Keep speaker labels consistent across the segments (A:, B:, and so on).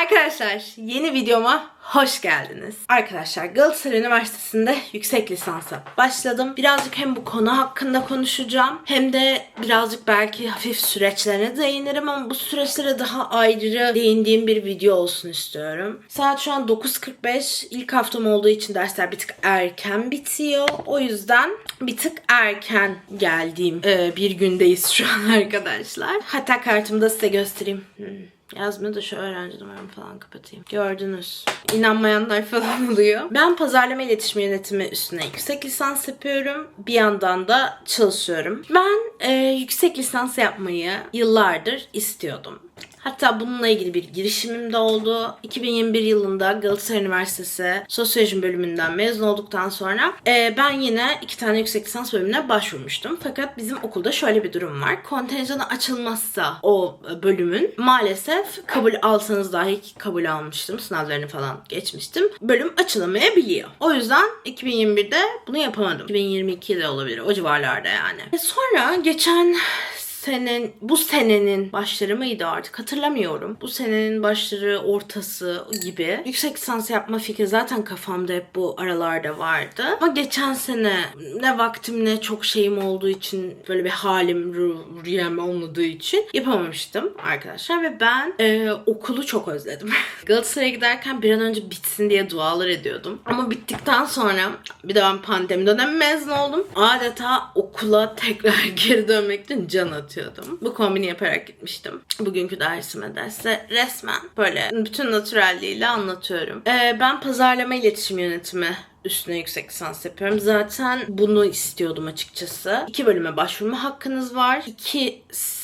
A: Arkadaşlar yeni videoma hoş geldiniz. Arkadaşlar Galatasaray Üniversitesi'nde yüksek lisansa başladım. Birazcık hem bu konu hakkında konuşacağım hem de birazcık belki hafif süreçlerine değinirim ama bu süreçlere daha ayrı değindiğim bir video olsun istiyorum. Saat şu an 9.45. İlk haftam olduğu için dersler bir tık erken bitiyor. O yüzden bir tık erken geldiğim e, bir gündeyiz şu an arkadaşlar. Hatta kartımı da size göstereyim. Hmm. Yazmıyor da şu öğrenci numaramı falan kapatayım. Gördünüz. İnanmayanlar falan oluyor. Ben pazarlama iletişim yönetimi üstüne yüksek lisans yapıyorum. Bir yandan da çalışıyorum. Ben e, yüksek lisans yapmayı yıllardır istiyordum. Hatta bununla ilgili bir girişimim de oldu. 2021 yılında Galatasaray Üniversitesi Sosyoloji bölümünden mezun olduktan sonra e, ben yine iki tane yüksek lisans bölümüne başvurmuştum. Fakat bizim okulda şöyle bir durum var. Kontenjanı açılmazsa o bölümün maalesef kabul alsanız dahi kabul almıştım. Sınavlarını falan geçmiştim. Bölüm açılamayabiliyor. O yüzden 2021'de bunu yapamadım. 2022'de olabilir. O civarlarda yani. E sonra geçen senin bu senenin başları mıydı artık hatırlamıyorum. Bu senenin başları ortası gibi yüksek lisans yapma fikri zaten kafamda hep bu aralarda vardı. Ama geçen sene ne vaktim ne çok şeyim olduğu için böyle bir halim rüyam olmadığı için yapamamıştım arkadaşlar ve ben e, okulu çok özledim. Galatasaray'a giderken bir an önce bitsin diye dualar ediyordum. Ama bittikten sonra bir de ben pandemi dönemi mezun oldum. Adeta okula tekrar geri dönmekten can atıyordum. Bu kombini yaparak gitmiştim. Bugünkü dersime de size resmen böyle bütün natürelliğiyle anlatıyorum. Ee, ben pazarlama iletişim yönetimi üstüne yüksek lisans yapıyorum. Zaten bunu istiyordum açıkçası. İki bölüme başvurma hakkınız var.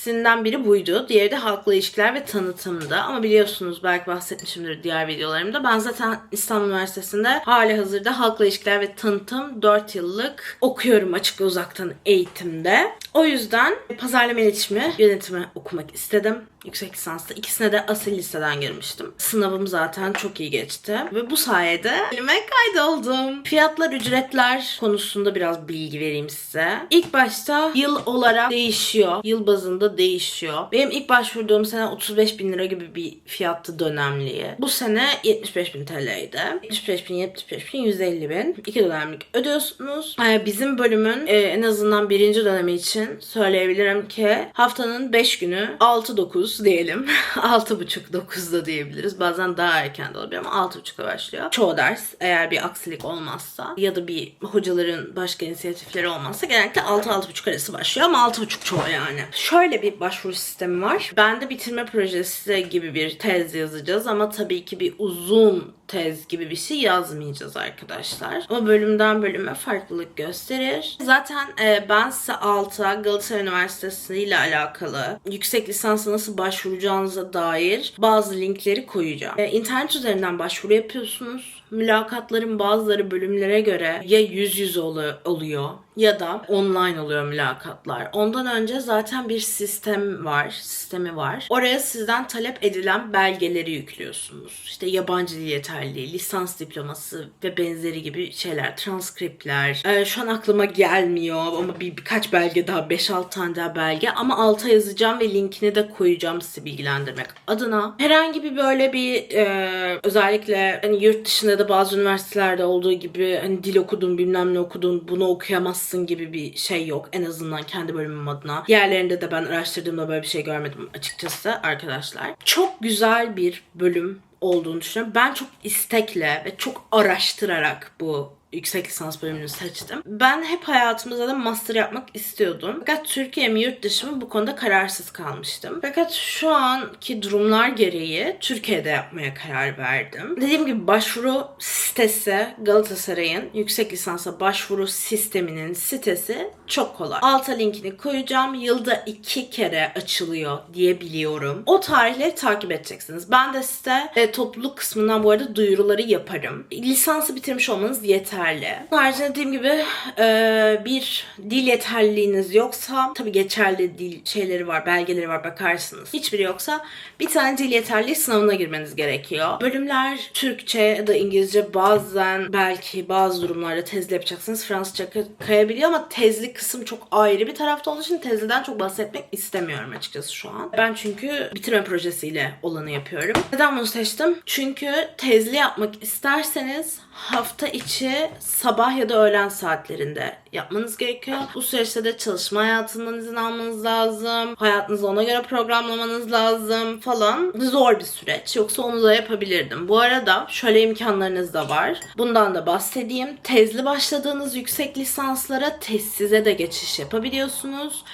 A: İkisinden biri buydu. Diğeri de halkla ilişkiler ve tanıtımdı. Ama biliyorsunuz belki bahsetmişimdir diğer videolarımda. Ben zaten İstanbul Üniversitesi'nde hali hazırda halkla ilişkiler ve tanıtım 4 yıllık okuyorum açık ve uzaktan eğitimde. O yüzden pazarlama iletişimi yönetimi okumak istedim. Yüksek lisansta ikisine de asil liseden girmiştim. Sınavım zaten çok iyi geçti. Ve bu sayede elime kaydoldum. Fiyatlar, ücretler konusunda biraz bilgi vereyim size. İlk başta yıl olarak değişiyor. Yıl bazında değişiyor. Benim ilk başvurduğum sene 35 bin lira gibi bir fiyattı dönemliği. Bu sene 75 bin TL'ydi. 75 bin, 75 bin, 150 bin. İki dönemlik ödüyorsunuz. Bizim bölümün e, en azından birinci dönemi için söyleyebilirim ki haftanın 5 günü 6-9 diyelim. 6.30-9'da diyebiliriz. Bazen daha erken de olabilir ama 6.30'da başlıyor. Çoğu ders eğer bir aksilik olmazsa ya da bir hocaların başka inisiyatifleri olmazsa genellikle 6-6.30 arası başlıyor ama 6.30 çoğu yani. Şöyle bir başvuru sistemi var. Ben de bitirme projesi gibi bir tez yazacağız ama tabii ki bir uzun tez gibi bir şey yazmayacağız arkadaşlar. O bölümden bölüme farklılık gösterir. Zaten e, ben size alta Galatasaray Üniversitesi ile alakalı yüksek lisansa nasıl başvuracağınıza dair bazı linkleri koyacağım. E, internet üzerinden başvuru yapıyorsunuz. Mülakatların bazıları bölümlere göre ya yüz yüze olu- oluyor ya da online oluyor mülakatlar. Ondan önce zaten bir sistem var, sistemi var. Oraya sizden talep edilen belgeleri yüklüyorsunuz. İşte yabancı dil yeterliliği, lisans diploması ve benzeri gibi şeyler, transkriptler. Ee, şu an aklıma gelmiyor ama bir birkaç belge daha, 5-6 tane daha belge ama alta yazacağım ve linkini de koyacağım sizi bilgilendirmek adına. Herhangi bir böyle bir e, özellikle hani yurt dışında da bazı üniversitelerde olduğu gibi hani dil okudun bilmem ne okudun bunu okuyamazsın gibi bir şey yok. En azından kendi bölümüm adına. Diğerlerinde de ben araştırdığımda böyle bir şey görmedim açıkçası arkadaşlar. Çok güzel bir bölüm olduğunu düşünüyorum. Ben çok istekle ve çok araştırarak bu yüksek lisans bölümünü seçtim. Ben hep hayatımda zaten master yapmak istiyordum. Fakat Türkiye mi yurt dışı mı bu konuda kararsız kalmıştım. Fakat şu anki durumlar gereği Türkiye'de yapmaya karar verdim. Dediğim gibi başvuru sitesi Galatasaray'ın yüksek lisansa başvuru sisteminin sitesi çok kolay. Alta linkini koyacağım. Yılda iki kere açılıyor diye biliyorum. O tarihleri takip edeceksiniz. Ben de size e, topluluk kısmından bu arada duyuruları yaparım. Lisansı bitirmiş olmanız yeterli yeterli. Haricinde dediğim gibi e, bir dil yeterliliğiniz yoksa tabii geçerli dil şeyleri var, belgeleri var bakarsınız. Hiçbiri yoksa bir tane dil yeterliliği sınavına girmeniz gerekiyor. Bölümler Türkçe ya da İngilizce bazen belki bazı durumlarda tezli yapacaksınız. Fransızca kayabiliyor ama tezli kısım çok ayrı bir tarafta olduğu için tezliden çok bahsetmek istemiyorum açıkçası şu an. Ben çünkü bitirme projesiyle olanı yapıyorum. Neden bunu seçtim? Çünkü tezli yapmak isterseniz hafta içi sabah ya da öğlen saatlerinde yapmanız gerekiyor. Bu süreçte de çalışma hayatından izin almanız lazım. Hayatınızı ona göre programlamanız lazım falan. Zor bir süreç. Yoksa onu da yapabilirdim. Bu arada şöyle imkanlarınız da var. Bundan da bahsedeyim. Tezli başladığınız yüksek lisanslara tezsize de geçiş yapabiliyorsunuz.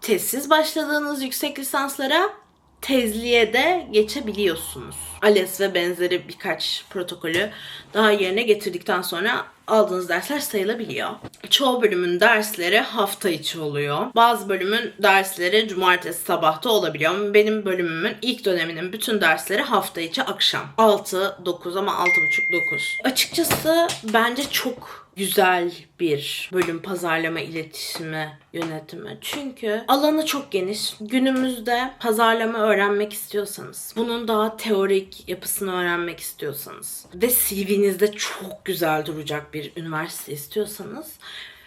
A: Tezsiz başladığınız yüksek lisanslara tezliğe de geçebiliyorsunuz. ALES ve benzeri birkaç protokolü daha yerine getirdikten sonra aldığınız dersler sayılabiliyor. Çoğu bölümün dersleri hafta içi oluyor. Bazı bölümün dersleri cumartesi sabahta olabiliyor. Benim bölümümün ilk döneminin bütün dersleri hafta içi akşam. 6, 9 ama 6.30, 9. Açıkçası bence çok güzel bir bölüm pazarlama iletişimi yönetimi. Çünkü alanı çok geniş. Günümüzde pazarlama öğrenmek istiyorsanız, bunun daha teorik yapısını öğrenmek istiyorsanız ve CV'nizde çok güzel duracak bir üniversite istiyorsanız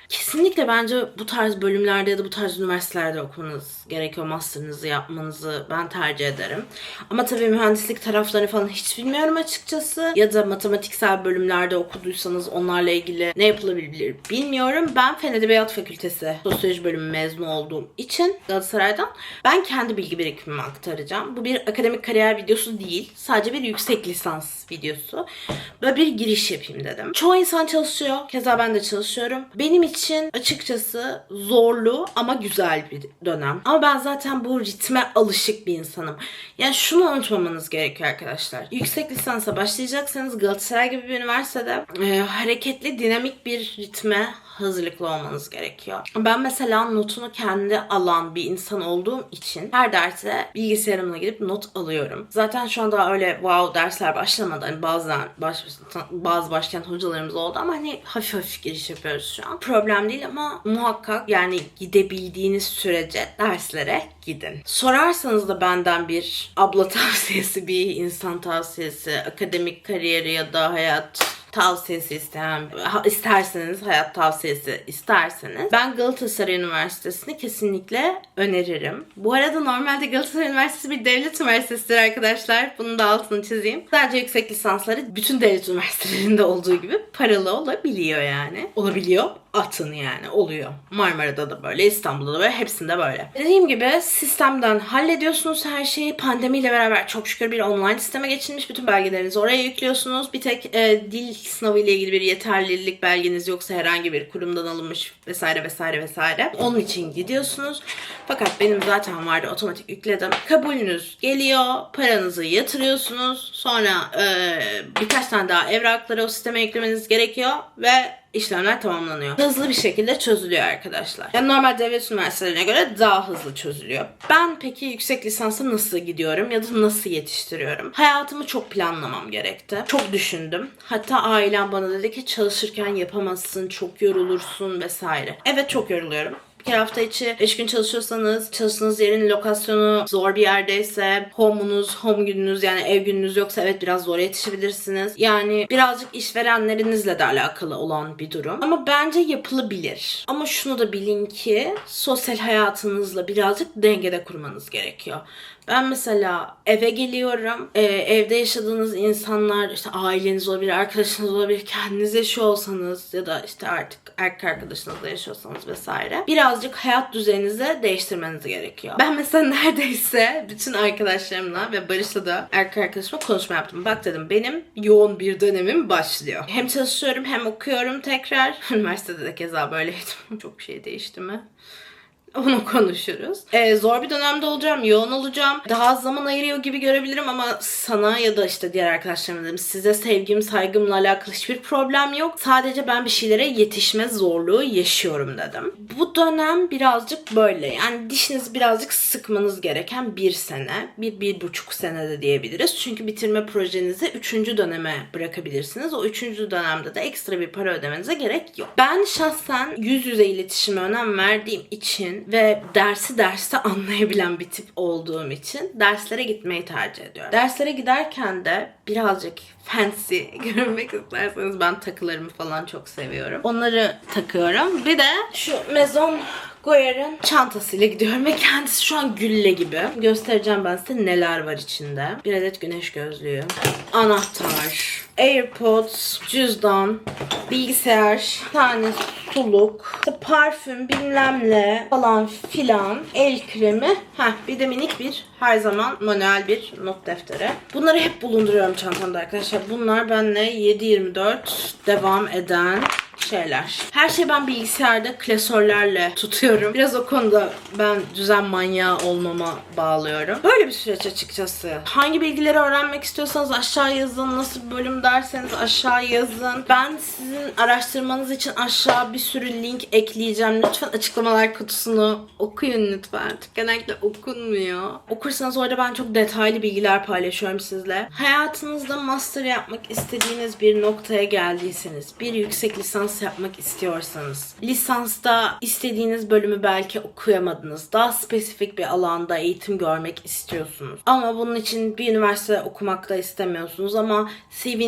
A: Kesinlikle bence bu tarz bölümlerde ya da bu tarz üniversitelerde okumanız gerekiyor. Master'ınızı yapmanızı ben tercih ederim. Ama tabii mühendislik taraflarını falan hiç bilmiyorum açıkçası. Ya da matematiksel bölümlerde okuduysanız onlarla ilgili ne yapılabilir bilmiyorum. Ben Fen Edebiyat Fakültesi Sosyoloji bölümü mezunu olduğum için Galatasaray'dan ben kendi bilgi birikimimi aktaracağım. Bu bir akademik kariyer videosu değil. Sadece bir yüksek lisans videosu. Böyle bir giriş yapayım dedim. Çoğu insan çalışıyor. Keza ben de çalışıyorum. Benim için açıkçası zorlu ama güzel bir dönem. Ama ben zaten bu ritme alışık bir insanım. Yani şunu unutmamanız gerekiyor arkadaşlar. Yüksek lisansa başlayacaksanız Galatasaray gibi bir üniversitede e, hareketli, dinamik bir ritme hazırlıklı olmanız gerekiyor. Ben mesela notunu kendi alan bir insan olduğum için her derse bilgisayarımla gidip not alıyorum. Zaten şu anda öyle wow dersler başlamadı. Hani bazen baş, bazı başkent hocalarımız oldu ama hani hafif hafif giriş yapıyoruz şu an. Problem değil ama muhakkak yani gidebildiğiniz sürece derslere gidin. Sorarsanız da benden bir abla tavsiyesi, bir insan tavsiyesi, akademik kariyeri ya da hayat tavsiyesi isteyen, isterseniz hayat tavsiyesi isterseniz ben Galatasaray Üniversitesi'ni kesinlikle öneririm. Bu arada normalde Galatasaray Üniversitesi bir devlet üniversitesidir arkadaşlar. Bunun da altını çizeyim. Sadece yüksek lisansları bütün devlet üniversitelerinde olduğu gibi paralı olabiliyor yani. Olabiliyor atın yani oluyor. Marmara'da da böyle, İstanbul'da da böyle, hepsinde böyle. Dediğim gibi sistemden hallediyorsunuz her şeyi. Pandemiyle beraber çok şükür bir online sisteme geçilmiş. Bütün belgelerinizi oraya yüklüyorsunuz. Bir tek e, dil sınavı ile ilgili bir yeterlilik belgeniz yoksa herhangi bir kurumdan alınmış vesaire vesaire vesaire. Onun için gidiyorsunuz. Fakat benim zaten vardı otomatik yükledim. Kabulünüz geliyor. Paranızı yatırıyorsunuz. Sonra e, birkaç tane daha evrakları o sisteme eklemeniz gerekiyor ve işlemler tamamlanıyor. Hızlı bir şekilde çözülüyor arkadaşlar. Yani normal devlet üniversitelerine göre daha hızlı çözülüyor. Ben peki yüksek lisansa nasıl gidiyorum ya da nasıl yetiştiriyorum? Hayatımı çok planlamam gerekti. Çok düşündüm. Hatta ailem bana dedi ki çalışırken yapamazsın, çok yorulursun vesaire. Evet çok yoruluyorum bir hafta içi 5 gün çalışıyorsanız çalıştığınız yerin lokasyonu zor bir yerdeyse home'unuz, home gününüz yani ev gününüz yoksa evet biraz zor yetişebilirsiniz. Yani birazcık işverenlerinizle de alakalı olan bir durum. Ama bence yapılabilir. Ama şunu da bilin ki sosyal hayatınızla birazcık dengede kurmanız gerekiyor. Ben mesela eve geliyorum. Ee, evde yaşadığınız insanlar işte aileniz olabilir, arkadaşınız olabilir, kendiniz yaşıyor olsanız ya da işte artık erkek arkadaşınızla yaşıyorsanız vesaire. Birazcık hayat düzeninizi değiştirmeniz gerekiyor. Ben mesela neredeyse bütün arkadaşlarımla ve Barış'la da erkek arkadaşımla konuşma yaptım. Bak dedim benim yoğun bir dönemim başlıyor. Hem çalışıyorum hem okuyorum tekrar. Üniversitede de keza böyleydim. Çok bir şey değişti mi? Onu konuşuruz. Ee, zor bir dönemde olacağım, yoğun olacağım. Daha az zaman ayırıyor gibi görebilirim ama sana ya da işte diğer arkadaşlarıma dedim size sevgim, saygımla alakalı hiçbir problem yok. Sadece ben bir şeylere yetişme zorluğu yaşıyorum dedim. Bu dönem birazcık böyle. Yani dişinizi birazcık sıkmanız gereken bir sene. Bir, bir buçuk sene de diyebiliriz. Çünkü bitirme projenizi üçüncü döneme bırakabilirsiniz. O üçüncü dönemde de ekstra bir para ödemenize gerek yok. Ben şahsen yüz yüze iletişime önem verdiğim için ve dersi derste anlayabilen bir tip olduğum için derslere gitmeyi tercih ediyorum. Derslere giderken de birazcık fancy görünmek isterseniz ben takılarımı falan çok seviyorum. Onları takıyorum. Bir de şu Maison Goyer'in çantasıyla gidiyorum ve kendisi şu an gülle gibi. Göstereceğim ben size neler var içinde. Bir adet güneş gözlüğü, anahtar, AirPods, cüzdan, bilgisayar, bir tane suluk, işte parfüm bilmem ne falan filan, el kremi, heh, bir de minik bir her zaman manuel bir not defteri. Bunları hep bulunduruyorum çantamda arkadaşlar. Bunlar benimle 7-24 devam eden şeyler. Her şeyi ben bilgisayarda klasörlerle tutuyorum. Biraz o konuda ben düzen manyağı olmama bağlıyorum. Böyle bir süreç açıkçası. Hangi bilgileri öğrenmek istiyorsanız aşağı yazın. Nasıl bir bölüm derseniz aşağı yazın. Ben sizin araştırmanız için aşağı bir sürü link ekleyeceğim. Lütfen açıklamalar kutusunu okuyun lütfen. Genellikle okunmuyor. Okursanız orada ben çok detaylı bilgiler paylaşıyorum sizle. Hayatınızda master yapmak istediğiniz bir noktaya geldiyseniz, bir yüksek lisans yapmak istiyorsanız, lisansta istediğiniz bölümü belki okuyamadınız. Daha spesifik bir alanda eğitim görmek istiyorsunuz. Ama bunun için bir üniversite okumak da istemiyorsunuz ama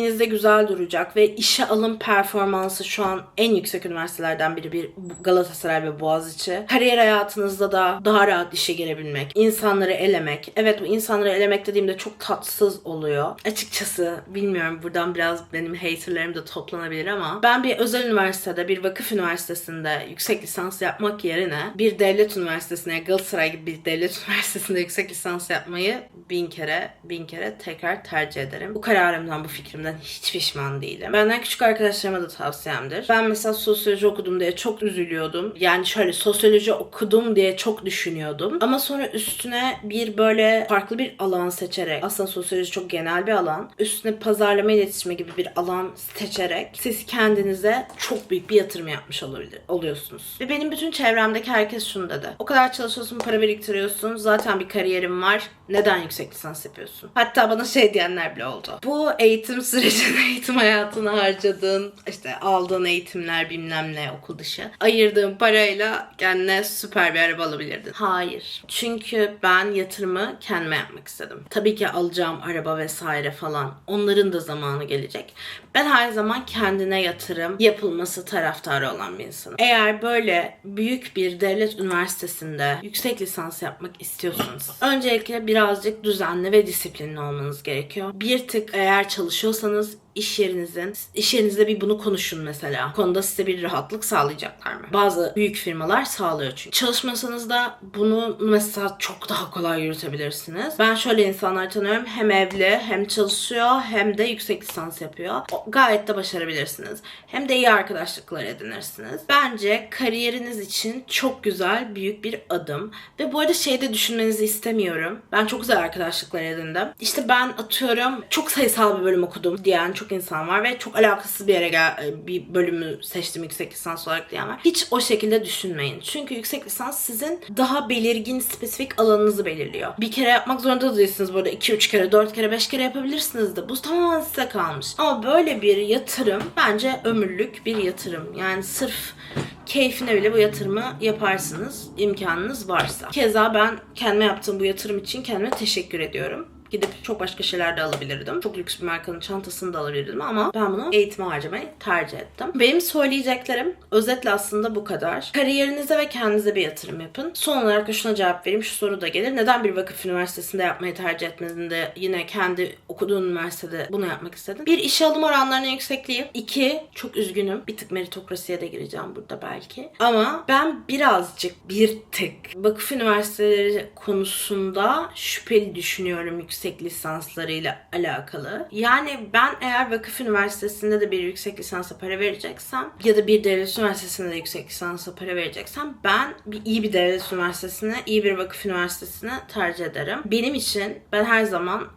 A: CV'nizde güzel duracak ve işe alım performansı şu an en yüksek üniversitelerden biri bir Galatasaray ve Boğaziçi. Kariyer hayatınızda da daha rahat işe girebilmek, insanları elemek. Evet bu insanları elemek dediğimde çok tatsız oluyor. Açıkçası bilmiyorum buradan biraz benim haterlerim de toplanabilir ama ben bir özel üniversitede, bir vakıf üniversitesinde yüksek lisans yapmak yerine bir devlet üniversitesine, Galatasaray gibi bir devlet üniversitesinde yüksek lisans yapmayı bin kere, bin kere tekrar tercih ederim. Bu kararımdan, bu fikrimden hiç pişman değilim. Benden küçük arkadaşlarıma da tavsiyemdir. Ben mesela sosyoloji okudum diye çok üzülüyordum. Yani şöyle sosyoloji okudum diye çok düşünüyordum. Ama sonra üstüne bir böyle farklı bir alan seçerek, aslında sosyoloji çok genel bir alan. Üstüne pazarlama iletişimi gibi bir alan seçerek siz kendinize çok büyük bir yatırım yapmış olabilir, oluyorsunuz. Ve benim bütün çevremdeki herkes şunu dedi. O kadar çalışıyorsun, para biriktiriyorsun. Zaten bir kariyerin var. Neden yüksek lisans yapıyorsun? Hatta bana şey diyenler bile oldu. Bu eğitim sürecinde, eğitim hayatını harcadığın, işte aldığın eğitimler bilmem ne okul dışı. Ayırdığın parayla kendine süper bir araba alabilirdin. Hayır. Çünkü ben yatırımı kendime yapmak istedim. Tabii ki alacağım araba vesaire falan. Onların da zamanı gelecek. Ben her zaman kendine yatırım yapılması taraftarı olan bir insanım. Eğer böyle büyük bir devlet üniversitesinde yüksek lisans yapmak istiyorsanız öncelikle birazcık düzenli ve disiplinli olmanız gerekiyor. Bir tık eğer çalışıyorsanız iş yerinizin, iş yerinizde bir bunu konuşun mesela. Konuda size bir rahatlık sağlayacaklar mı? Bazı büyük firmalar sağlıyor çünkü. Çalışmasanız da bunu mesela çok daha kolay yürütebilirsiniz. Ben şöyle insanlar tanıyorum. Hem evli hem çalışıyor hem de yüksek lisans yapıyor. O- Gayet de başarabilirsiniz. Hem de iyi arkadaşlıklar edinirsiniz. Bence kariyeriniz için çok güzel, büyük bir adım. Ve bu arada şey de düşünmenizi istemiyorum. Ben çok güzel arkadaşlıklar edindim. İşte ben atıyorum çok sayısal bir bölüm okudum diyen çok insan var ve çok alakasız bir yere gel bir bölümü seçtim yüksek lisans olarak diyen. Hiç o şekilde düşünmeyin. Çünkü yüksek lisans sizin daha belirgin, spesifik alanınızı belirliyor. Bir kere yapmak zorunda da değilsiniz burada. 2-3 kere, 4 kere, 5 kere yapabilirsiniz de. Bu tamamen size kalmış. Ama böyle bir yatırım bence ömürlük bir yatırım. Yani sırf keyfine bile bu yatırımı yaparsınız imkanınız varsa. Keza ben kendime yaptığım bu yatırım için kendime teşekkür ediyorum. Gidip çok başka şeyler de alabilirdim. Çok lüks bir markanın çantasını da alabilirdim ama ben bunu eğitime harcamayı tercih ettim. Benim söyleyeceklerim özetle aslında bu kadar. Kariyerinize ve kendinize bir yatırım yapın. Son olarak da şuna cevap vereyim. Şu soru da gelir. Neden bir vakıf üniversitesinde yapmayı tercih etmedin de yine kendi okuduğun üniversitede bunu yapmak istedin? Bir işe alım oranlarının yüksekliği. İki, çok üzgünüm. Bir tık meritokrasiye de gireceğim burada belki. Ama ben birazcık bir tık vakıf üniversiteleri konusunda şüpheli düşünüyorum yüksek yüksek lisanslarıyla alakalı. Yani ben eğer vakıf üniversitesinde de bir yüksek lisansa para vereceksem ya da bir devlet üniversitesinde de yüksek lisansa para vereceksem ben bir, iyi bir devlet üniversitesine, iyi bir vakıf üniversitesine tercih ederim. Benim için ben her zaman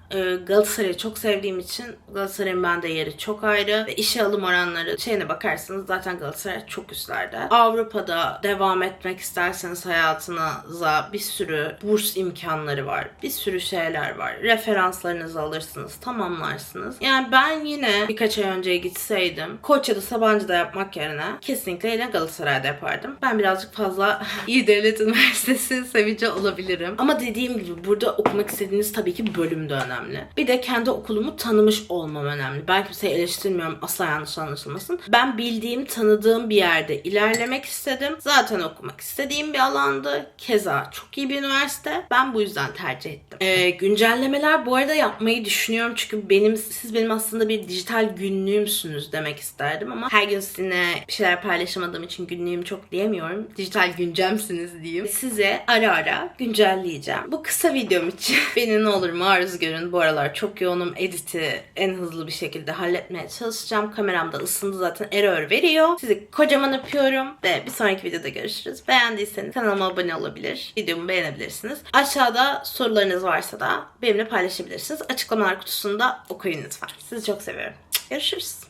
A: Galatasaray'ı çok sevdiğim için Galatasaray'ın bende yeri çok ayrı ve işe alım oranları şeyine bakarsanız zaten Galatasaray çok üstlerde. Avrupa'da devam etmek isterseniz hayatınıza bir sürü burs imkanları var. Bir sürü şeyler var. Referanslarınızı alırsınız, tamamlarsınız. Yani ben yine birkaç ay önce gitseydim Koçya'da Sabancı'da yapmak yerine kesinlikle yine Galatasaray'da yapardım. Ben birazcık fazla iyi devlet üniversitesi sevici olabilirim. Ama dediğim gibi burada okumak istediğiniz tabii ki bölüm de önemli. Bir de kendi okulumu tanımış olmam önemli. Ben kimseyi eleştirmiyorum asla yanlış anlaşılmasın. Ben bildiğim, tanıdığım bir yerde ilerlemek istedim. Zaten okumak istediğim bir alandı. Keza çok iyi bir üniversite. Ben bu yüzden tercih ettim. Ee, güncellemeler bu arada yapmayı düşünüyorum. Çünkü benim siz benim aslında bir dijital günlüğümsünüz demek isterdim ama her gün sizinle bir şeyler paylaşamadığım için günlüğüm çok diyemiyorum. Dijital güncemsiniz diyeyim. Size ara ara güncelleyeceğim. Bu kısa videom için beni ne olur maruz görün. Bu aralar çok yoğunum. Editi en hızlı bir şekilde halletmeye çalışacağım. Kameram da ısındı zaten error veriyor. Sizi kocaman öpüyorum ve bir sonraki videoda görüşürüz. Beğendiyseniz kanalıma abone olabilir. Videomu beğenebilirsiniz. Aşağıda sorularınız varsa da benimle paylaşabilirsiniz. Açıklamalar kutusunda okuyun lütfen. Sizi çok seviyorum. Görüşürüz.